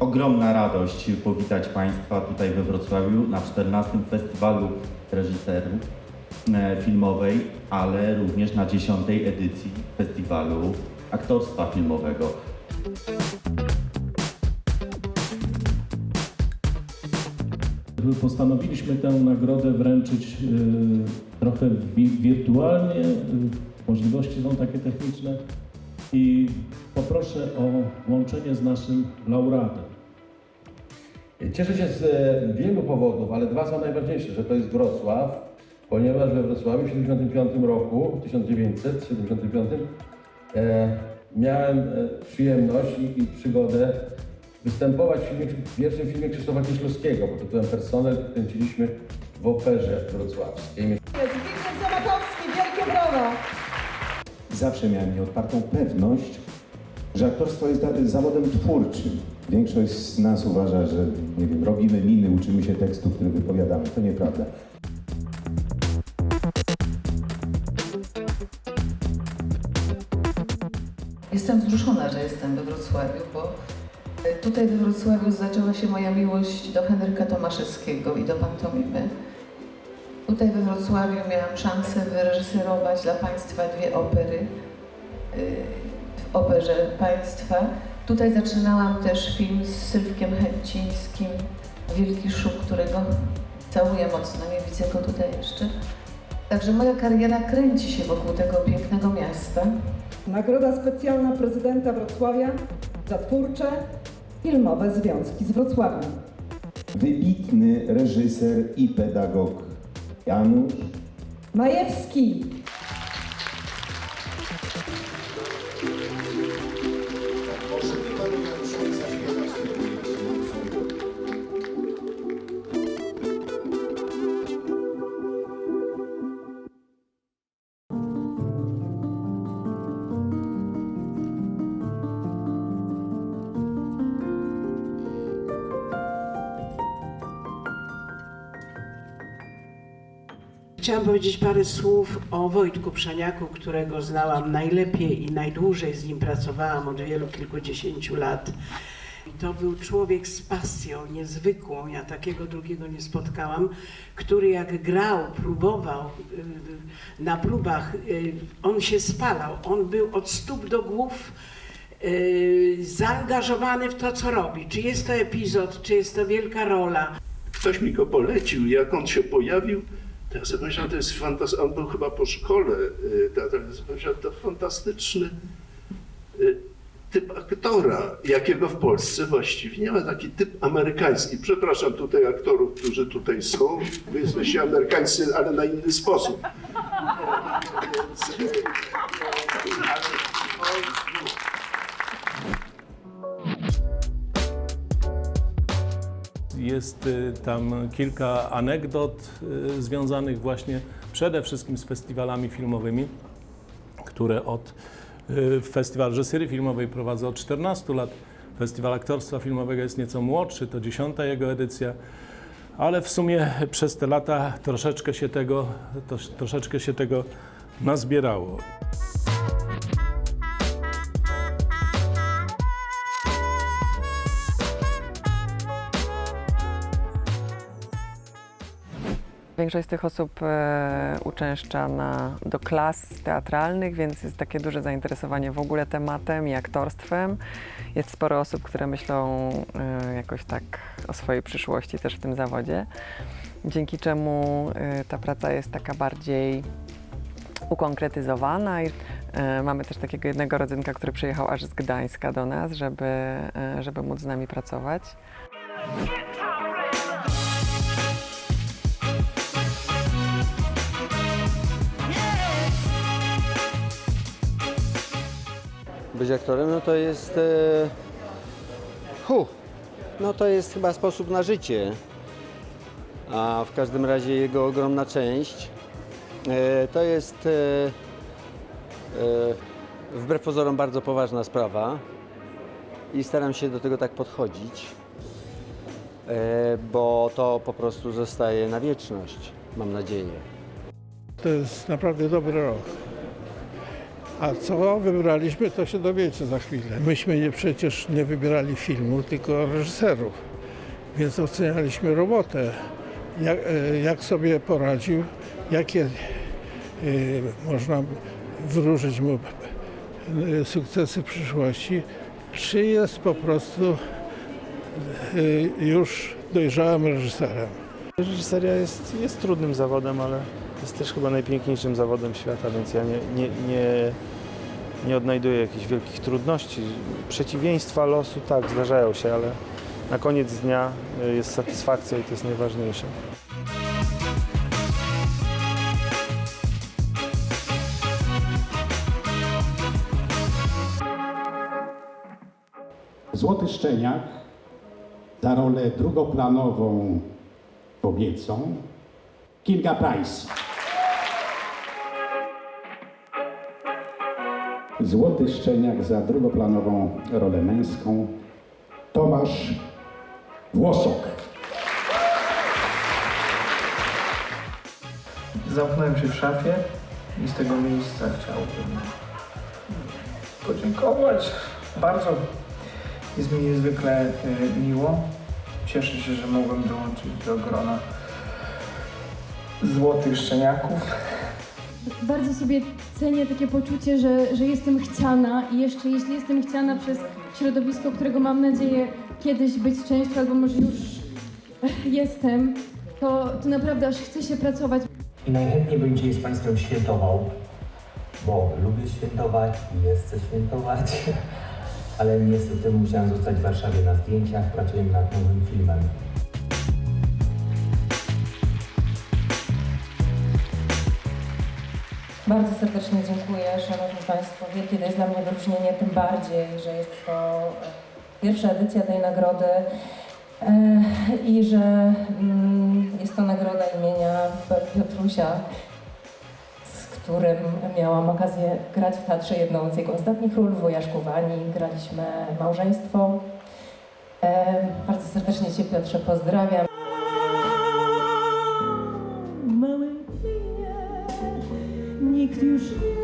ogromna radość powitać Państwa tutaj we Wrocławiu na 14. Festiwalu Reżyserów e, Filmowej, ale również na 10. edycji Festiwalu Aktorstwa Filmowego. Postanowiliśmy tę nagrodę wręczyć y, trochę wi- wirtualnie. y, Możliwości są takie techniczne. I poproszę o łączenie z naszym laureatem. Cieszę się z e, wielu powodów, ale dwa są najważniejsze, że to jest Wrocław, ponieważ we Wrocławiu w 1975 roku, 1975, e, miałem e, przyjemność i, i przygodę występować w, filmie, w pierwszym filmie Krzysztofa Kieślowskiego pod tytułem Personel. Kręciliśmy w operze wrocławskiej. Jest Witold Zamatowski, wielkie brawa! Zawsze miałem nieodpartą pewność, że aktorstwo jest za- zawodem twórczym. Większość z nas uważa, że nie wiem, robimy miny, uczymy się tekstu, który wypowiadamy. To nieprawda. Jestem wzruszona, że jestem we Wrocławiu, bo tutaj we Wrocławiu zaczęła się moja miłość do Henryka Tomaszewskiego i do pantomimy. Tutaj we Wrocławiu miałam szansę wyreżyserować dla Państwa dwie opery y, w Operze Państwa. Tutaj zaczynałam też film z Sylwkiem Chęcińskim, Wielki Szuk, którego całuję mocno, nie widzę go tutaj jeszcze. Także moja kariera kręci się wokół tego pięknego miasta. Nagroda specjalna prezydenta Wrocławia za twórcze, filmowe związki z Wrocławiem. Wybitny reżyser i pedagog Janusz Majewski, Chciałam powiedzieć parę słów o Wojtku Przaniaku, którego znałam najlepiej i najdłużej z nim pracowałam od wielu kilkudziesięciu lat. To był człowiek z pasją niezwykłą, ja takiego drugiego nie spotkałam, który jak grał, próbował y, na próbach, y, on się spalał, on był od stóp do głów y, zaangażowany w to, co robi. Czy jest to epizod, czy jest to wielka rola. Ktoś mi go polecił, jak on się pojawił, ja sobie pomyślałem, to jest fantastyczne. On był chyba po szkole y, sobie pomyślałem, to fantastyczny y, typ aktora, jakiego w Polsce właściwie nie ma. Taki typ amerykański. Przepraszam tutaj aktorów, którzy tutaj są. Wy jesteście amerykańscy, ale na inny sposób. Więc, Jest y, tam kilka anegdot y, związanych właśnie przede wszystkim z festiwalami filmowymi, które od y, Festiwal Reżyserii Filmowej prowadzę od 14 lat. Festiwal Aktorstwa Filmowego jest nieco młodszy, to dziesiąta jego edycja, ale w sumie przez te lata troszeczkę się tego, troszeczkę się tego nazbierało. Większość z tych osób e, uczęszcza na, do klas teatralnych, więc jest takie duże zainteresowanie w ogóle tematem i aktorstwem. Jest sporo osób, które myślą e, jakoś tak o swojej przyszłości też w tym zawodzie, dzięki czemu e, ta praca jest taka bardziej ukonkretyzowana i e, mamy też takiego jednego rodzynka, który przyjechał aż z Gdańska do nas, żeby, e, żeby móc z nami pracować. Być aktorem, no to jest. E, hu, no to jest chyba sposób na życie. A w każdym razie jego ogromna część e, to jest e, wbrew pozorom bardzo poważna sprawa i staram się do tego tak podchodzić, bo to po prostu zostaje na wieczność, mam nadzieję. To jest naprawdę dobry rok. A co wybraliśmy, to się dowiecie za chwilę. Myśmy nie, przecież nie wybierali filmu, tylko reżyserów, więc ocenialiśmy robotę, jak, e, jak sobie poradził, jakie e, można wróżyć mu e, sukcesy w przyszłości, czy jest po prostu e, już dojrzałym reżyserem. Reżyseria jest, jest trudnym zawodem, ale jest też chyba najpiękniejszym zawodem świata, więc ja nie, nie, nie, nie odnajduję jakichś wielkich trudności. Przeciwieństwa losu tak, zdarzają się, ale na koniec dnia y, jest satysfakcja i to jest najważniejsze. Złoty Szczeniak za rolę drugoplanową kobiecą Kinga Price. Złoty Szczeniak za drugoplanową rolę męską Tomasz Włosok. Zamknąłem się w szafie i z tego miejsca chciałbym podziękować. Bardzo jest mi niezwykle e, miło. Cieszę się, że mogłem dołączyć do grona złotych szczeniaków. Bardzo sobie cenię takie poczucie, że, że jestem chciana i jeszcze jeśli jestem chciana przez środowisko, którego mam nadzieję kiedyś być częścią, albo może już jestem, to, to naprawdę aż chce się pracować. I najchętniej bym dzisiaj z Państwem świętował, bo lubię świętować i chcę świętować, ale niestety musiałem zostać w Warszawie na zdjęciach, pracuję nad nowym filmem. Bardzo serdecznie dziękuję, Szanowni Państwo. Wielkie to jest dla mnie wyróżnienie, tym bardziej, że jest to e, pierwsza edycja tej nagrody e, i że mm, jest to nagroda imienia Piotrusia, z którym miałam okazję grać w teatrze jedną z jego ostatnich ról, w Wojaszku Wani. Graliśmy małżeństwo. E, Bardzo serdecznie Cię Piotrze pozdrawiam. Małym nikt już nie